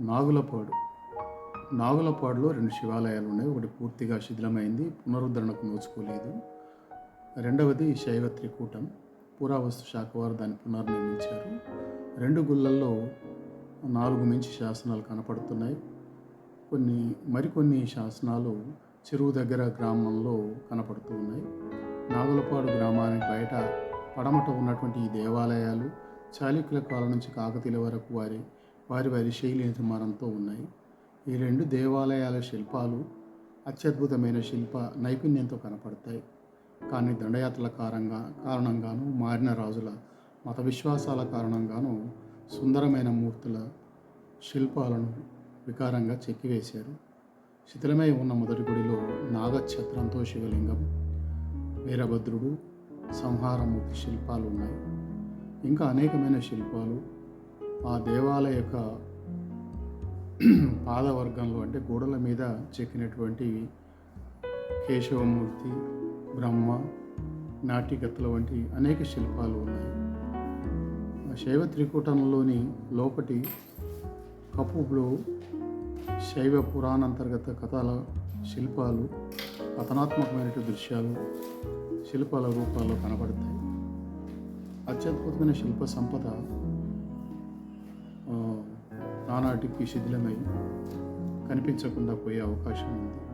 నాగులపాడు. నాగులపాడులో రెండు శివాలయాలు ఉన్నాయి. ఒకటి పూర్తిగా శిథిలమైంది పునరుద్ధరణకు నోచుకోలేదు. రెండవది శైవ త్రికూటం. పురావస్తు శాఖ వారు దాన్ని పునర్నిర్మించారు. రెండు గుళ్ళల్లో నాలుగు మించి శాసనాలు కనపడుతున్నాయి. కొన్ని మరికొన్ని శాసనాలు చెరువు దగ్గర గ్రామంలో కనపడుతూ ఉన్నాయి. నాగులపాడు గ్రామానికి బయట పడమట ఉన్నటువంటి ఈ దేవాలయాలు చాళుక్యుల కాలం నుంచి కాకతీయుల వరకు వారి వారి వారి శైలి నిర్మాణంతో ఉన్నాయి. ఈ రెండు దేవాలయాల శిల్పాలు అత్యద్భుతమైన శిల్ప నైపుణ్యంతో కనపడతాయి. కానీ దండయాత్రల కారణంగా కారణంగాను మారిన రాజుల మత విశ్వాసాల కారణంగాను సుందరమైన మూర్తుల శిల్పాలను వికారంగా చెక్కివేశారు. శిథిలమై ఉన్న మొదటి గుడిలో నాగఛత్రంతో శివలింగం వీరభద్రుడు సంహారమూర్తి శిల్పాలు ఉన్నాయి. ఇంకా అనేకమైన శిల్పాలు ఆ దేవాలయ యొక్క పాదవర్గంలో అంటే గోడల మీద చెక్కినటువంటి కేశవమూర్తి బ్రహ్మ నాటికత్తుల వంటి అనేక శిల్పాలు ఉన్నాయి. ఆ శైవ త్రికూటంలోని లోపటి కపులో శైవ పురాణాంతర్గత కథల శిల్పాలు కథనాత్మకమైన దృశ్యాలు శిల్పాల రూపాల్లో కనబడతాయి. అత్యద్భుతమైన శిల్ప సంపద ఆ, నానాటికి శిథిలమై కనిపించకుండా పోయే అవకాశం ఉంది.